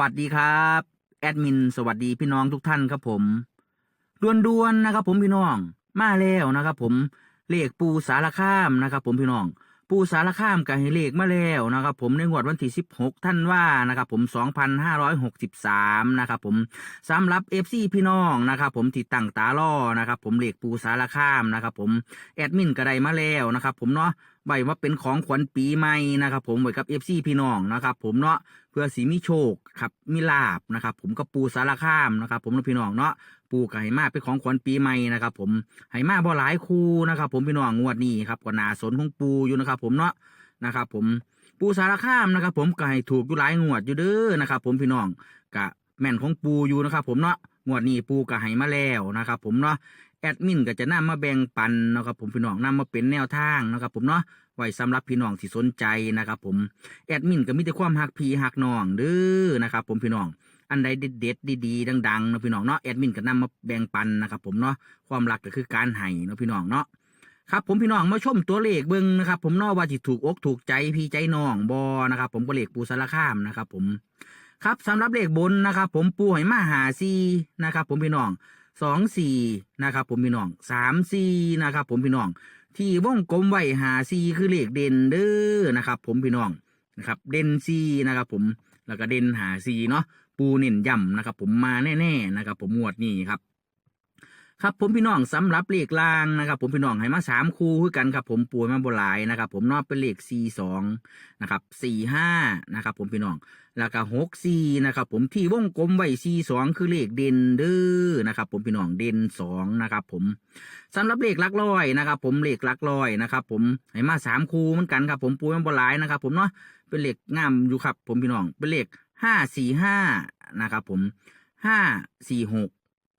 วัสดีครับ แอดมิน สวัสดีพี่น้องทุกท่านครับผมด่วนๆนะครับ ผมพี่น้อง มาแล้วนะครับ ผมเลขปูสารคามนะครับ ผมพี่น้อง ปูสารคามกับเลขมาแล้วนะครับ ผมในงวดวันที่16ท่านว่านะครับผม2563นะครับผมสำหรับ FC พี่น้องนะครับ ผมที่ตั้งตาล่อนะครับ ผมเลขปูสารคามนะครับ ผมแอดมินก็ได้มาแล้วนะครับ ผมเนาะ ไว้ว่าเป็นของขวัญปีใหม่นะครับ ผมไว้กับ FC พี่น้องนะครับ ผมเนาะเพื่อสีมีโชคครับมีลาบนะครับ ผมกับปูสารคามนะครับ ผมและพี่น้องเนาะปูกับไหมาเป็นของขวัญปีใหม่นะครับ ผมไหมาบ่หลายคู่นะครับ ผมพี่น้องงวดนี้ครับก็นาสนของปูอยู่นะครับ ผมเนาะนะครับ ผมปูสารคามนะครับ ผมก็ให้ถูกอยู่หลายงวดอยู่เด้อนะครับ ผมพี่น้องกะแม่นของปูอยู่นะครับ ผมเนาะงวดนี้ปูก็ให้มาแล้วนะครับ ผมเนาะ ดมินก็จะนำมาแบ่งปันนะครับผมพี่น้องนำมาเป็นแนวทางนะครับผมเนาะไว้สำหรับพี่น้องที่สนใจนะครับผมแอดมินก็มีแต่ความหักพี่หักน้องเด้อนะครับผมพี่น้องอันใดเด็ดดีๆดังๆเนาะพี่น้องเนาะแอดมินก็นำมาแบ่งปันนะครับผมเนาะความรักก็คือการให้เนาะพี่น้องเนาะครับผมพี่น้องมาชมตัวเลขเบิ่งนะครับผมเนาะว่าจิถูกอกถูกใจพี่ใจน้องบอนะครับผมก็เลขปูสารคามนะครับผมครับสำหรับเลขบนนะครับผมปูให้มาหาซีนะครับผมพี่น้อง สองสี่นะครับ ผมพี่น้องสามสี่นะครับ ผมพี่น้อง ที่วงกลมไว้หาซีคือเลขเด่นเด้อนะครับ ผมพี่น้องนะครับ เด่นซีนะครับ ผมแล้วก็เด่นหาซีเนาะปูเน้นย่ำนะครับ ผมมาแน่ๆนะครับ ผมงวดนี้ครับ ครับผมพี่น้องสำหรับเลขล่างนะครับผมพี่น้องให้มาสามคู่คือกันครับผมปูมาโบหลายนะครับผมนอกเป็นเลขสี่สองนะครับสี่ห้านะครับผมพี่น้องแล้วก็หกสี่นะครับผมที่วงกลมไว้สี่สองคือเลขเด่นเด้อนะครับผมพี่น้องเด่นสองนะครับผมสำหรับเลขลักร้อยนะครับผมเลขลักร้อยนะครับผมให้มาสามคูเหมือนกันครับผมปูมันบหลายนะครับผมเนาะเป็นเลขงามอยู่ครับผมพี่น้องเป็นเลขห้าสี่ห้านะครับผมห้าสี่หก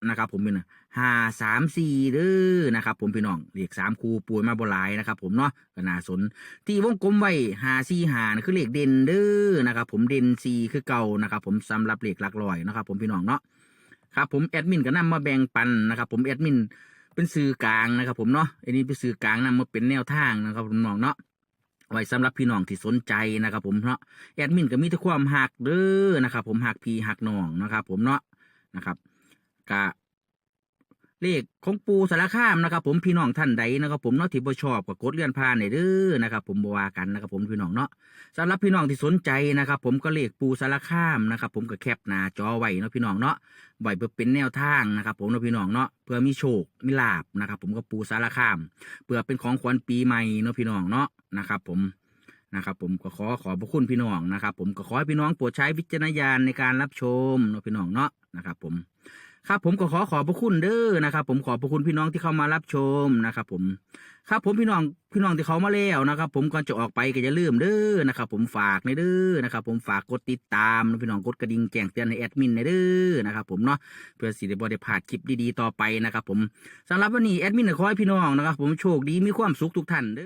นะครับผมพี่น้องห้าสามสี่เด้อนะครับผมพี่น้องเลขสามคูปูมาบหลายนะครับผมเนาะก็น่าสน ที่วงกลมไว้ห้าซีหานะคือเลขเด่นเด้อนะครับผมเด่นซีคือเก่านะครับผมสำหรับเลขหลักร้อยนะครับผมพี่น้องเนาะครับผมแอดมินก็นำมาแบ่งปันนะครับผมแอดมินเป็นสื่อกลางนะครับผมเนาะอันนี้เป็นสื่อกลางนำมาเป็นแนวทางนะครับผมน้องเนาะไว้สำหรับพี่น้องที่สนใจนะครับผมเนาะแอดมินก็มีแต่ความหักเด้อนะครับผมหักพี่หักน้องนะครับผมเนาะนะครับกะ เลขของปูสารคามนะครับ ผมพี่น้องท่านใดนะครับ ผมเนาะที่บ่ชอบก็กดเลื่อนผ่านได้เด้อนะครับ ผมบ่ว่ากันนะครับ ผมพี่น้องเนาะสำหรับพี่น้องที่สนใจนะครับ ผมก็เลขปูสารคามนะครับ ผมก็แคปหน้าจอไว้เนาะพี่น้องเนาะไว้เพื่อเป็นแนวทางนะครับ ผมเนาะพี่น้องเนาะเพื่อมีโชคมีลาบนะครับ ผมก็ปูสารคามเพื่อเป็นของขวัญปีใหม่เนาะพี่น้องเนาะนะครับ ผมนะครับผมก็ขอขอบพระคุณพี่น้องนะครับ ผมก็ขอให้พี่น้องโปรดใช้วิจารณญาณในการรับชมเนาะพี่น้องเนาะนะครับ ผม ครับผมก็ขอขอบพระคุณเด้อนะครับ ผมขอบพระคุณพี่น้องที่เข้ามารับชมนะครับ ผม ครับผมพี่น้องพี่น้องที่เขามาแล้วนะครับ ผมก่อนจะออกไปก็อย่าลืมเด้อนะครับผมฝากในเด้อนะครับ ผมฝากกดติดตามพี่น้องกดกระดิ่งแจ้งเตือนในแอดมินในเด้อนะครับ ผมเนาะเพื่อสิได้บ่ได้พลาดคลิปดีๆต่อไปนะครับ ผมสำหรับวันนี้แอดมินขอให้พี่น้องนะครับ ผมโชคดีมีความสุขทุกท่านเด้อ